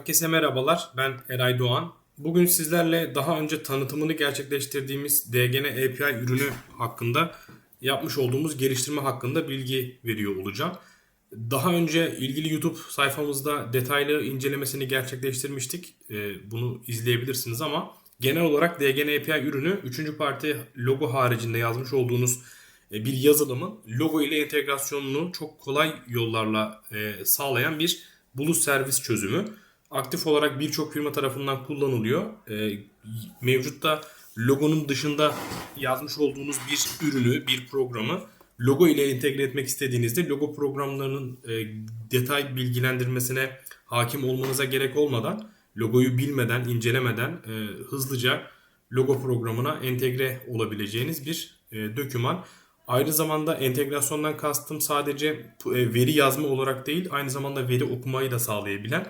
Herkese merhabalar. Ben Eray Doğan. Bugün sizlerle daha önce tanıtımını gerçekleştirdiğimiz DGN API ürünü hakkında yapmış olduğumuz geliştirme hakkında bilgi veriyor olacağım. Daha önce ilgili YouTube sayfamızda detaylı incelemesini gerçekleştirmiştik. Ee, Bunu izleyebilirsiniz ama genel olarak DGN API ürünü 3. parti logo haricinde yazmış olduğunuz e, bir yazılımın logo ile entegrasyonunu çok kolay yollarla e, sağlayan bir bulut servis çözümü. Aktif olarak birçok firma tarafından kullanılıyor. E, Mevcutta logonun dışında yazmış olduğunuz bir ürünü, bir programı logo ile entegre etmek istediğinizde logo programlarının e, detay bilgilendirmesine hakim olmanıza gerek olmadan logoyu bilmeden, incelemeden e, hızlıca logo programına entegre olabileceğiniz bir e, doküman. Aynı zamanda entegrasyondan kastım sadece e, veri yazma olarak değil, aynı zamanda veri okumayı da sağlayabilen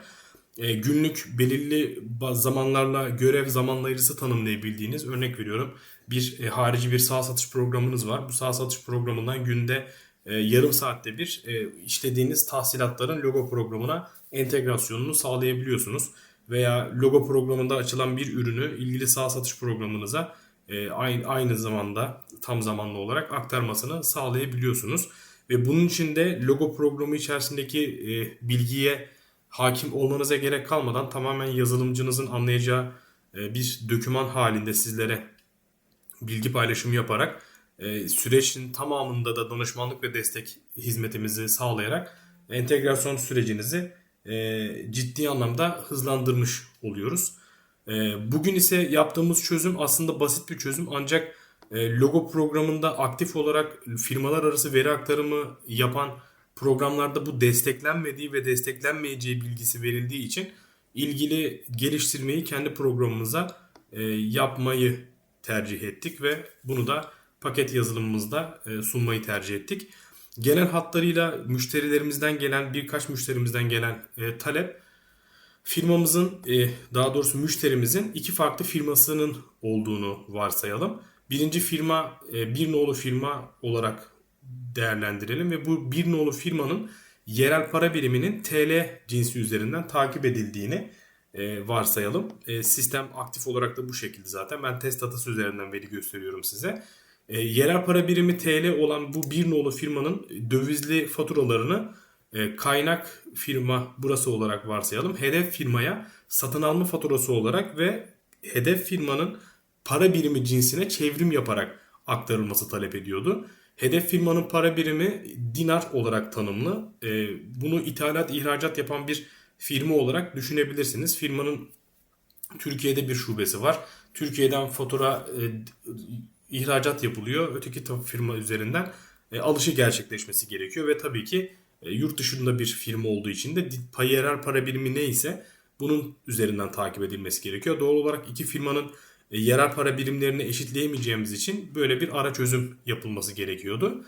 günlük belirli zamanlarla görev zamanlayıcısı tanımlayabildiğiniz örnek veriyorum bir e, harici bir sağ satış programınız var. Bu sağ satış programından günde e, yarım saatte bir e, işlediğiniz tahsilatların logo programına entegrasyonunu sağlayabiliyorsunuz. Veya logo programında açılan bir ürünü ilgili sağ satış programınıza e, aynı, zamanda tam zamanlı olarak aktarmasını sağlayabiliyorsunuz. Ve bunun için de logo programı içerisindeki e, bilgiye hakim olmanıza gerek kalmadan tamamen yazılımcınızın anlayacağı e, bir doküman halinde sizlere bilgi paylaşımı yaparak e, sürecin tamamında da danışmanlık ve destek hizmetimizi sağlayarak entegrasyon sürecinizi e, ciddi anlamda hızlandırmış oluyoruz. Bugün ise yaptığımız çözüm aslında basit bir çözüm ancak logo programında aktif olarak firmalar arası veri aktarımı yapan programlarda bu desteklenmediği ve desteklenmeyeceği bilgisi verildiği için ilgili geliştirmeyi kendi programımıza e, yapmayı tercih ettik ve bunu da paket yazılımımızda e, sunmayı tercih ettik. Genel hatlarıyla müşterilerimizden gelen birkaç müşterimizden gelen e, talep firmamızın e, daha doğrusu müşterimizin iki farklı firmasının olduğunu varsayalım. Birinci firma e, bir nolu firma olarak değerlendirelim ve bu bir nolu firmanın yerel para biriminin TL cinsi üzerinden takip edildiğini e, varsayalım. E, sistem aktif olarak da bu şekilde zaten. Ben test datası üzerinden veri gösteriyorum size. E, yerel para birimi TL olan bu bir nolu firmanın dövizli faturalarını e, kaynak firma burası olarak varsayalım. Hedef firmaya satın alma faturası olarak ve hedef firmanın para birimi cinsine çevrim yaparak aktarılması talep ediyordu. Hedef firmanın para birimi dinar olarak tanımlı. E, bunu ithalat ihracat yapan bir firma olarak düşünebilirsiniz. Firmanın Türkiye'de bir şubesi var. Türkiye'den fatura e, ihracat yapılıyor. Öteki firma üzerinden e, alışı gerçekleşmesi gerekiyor ve tabii ki e, yurt dışında bir firma olduğu için de di- pay- yerel para birimi neyse bunun üzerinden takip edilmesi gerekiyor. Doğal olarak iki firmanın e, yerel para birimlerini eşitleyemeyeceğimiz için böyle bir ara çözüm yapılması gerekiyordu.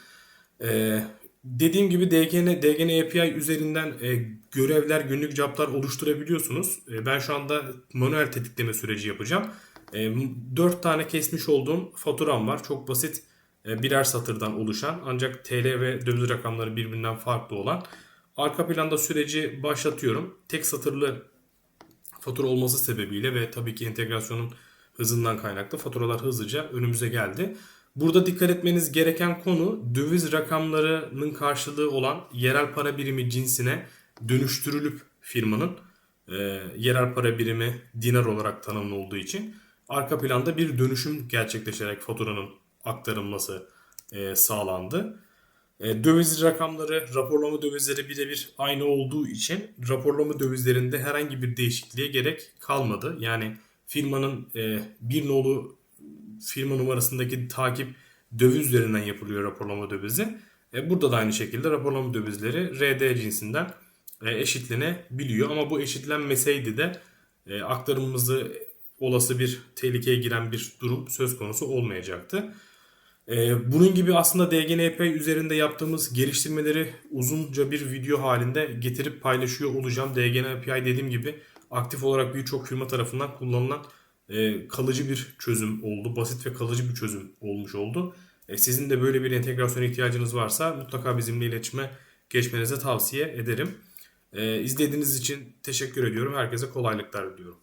E, dediğim gibi DGN, DGN API üzerinden e, görevler, günlük cevaplar oluşturabiliyorsunuz. E, ben şu anda manuel tetikleme süreci yapacağım. E, 4 tane kesmiş olduğum faturam var. Çok basit birer satırdan oluşan ancak TL ve döviz rakamları birbirinden farklı olan. Arka planda süreci başlatıyorum. Tek satırlı fatura olması sebebiyle ve tabii ki entegrasyonun hızından kaynaklı faturalar hızlıca önümüze geldi. Burada dikkat etmeniz gereken konu döviz rakamlarının karşılığı olan yerel para birimi cinsine dönüştürülüp firmanın e, yerel para birimi dinar olarak tanımlı olduğu için arka planda bir dönüşüm gerçekleşerek faturanın aktarılması e, sağlandı. E, döviz rakamları, raporlama dövizleri birebir aynı olduğu için raporlama dövizlerinde herhangi bir değişikliğe gerek kalmadı. Yani firmanın e, bir nolu firma numarasındaki takip döviz üzerinden yapılıyor raporlama dövizi. E, burada da aynı şekilde raporlama dövizleri RD cinsinden e, eşitlenebiliyor. Ama bu eşitlenmeseydi de e, aktarımımızı olası bir tehlikeye giren bir durum söz konusu olmayacaktı. Ee, bunun gibi aslında DGNP üzerinde yaptığımız geliştirmeleri uzunca bir video halinde getirip paylaşıyor olacağım. DGNPI dediğim gibi aktif olarak birçok firma tarafından kullanılan e, kalıcı bir çözüm oldu. Basit ve kalıcı bir çözüm olmuş oldu. E, sizin de böyle bir entegrasyon ihtiyacınız varsa mutlaka bizimle iletişime geçmenizi tavsiye ederim. E, izlediğiniz için teşekkür ediyorum. Herkese kolaylıklar diliyorum.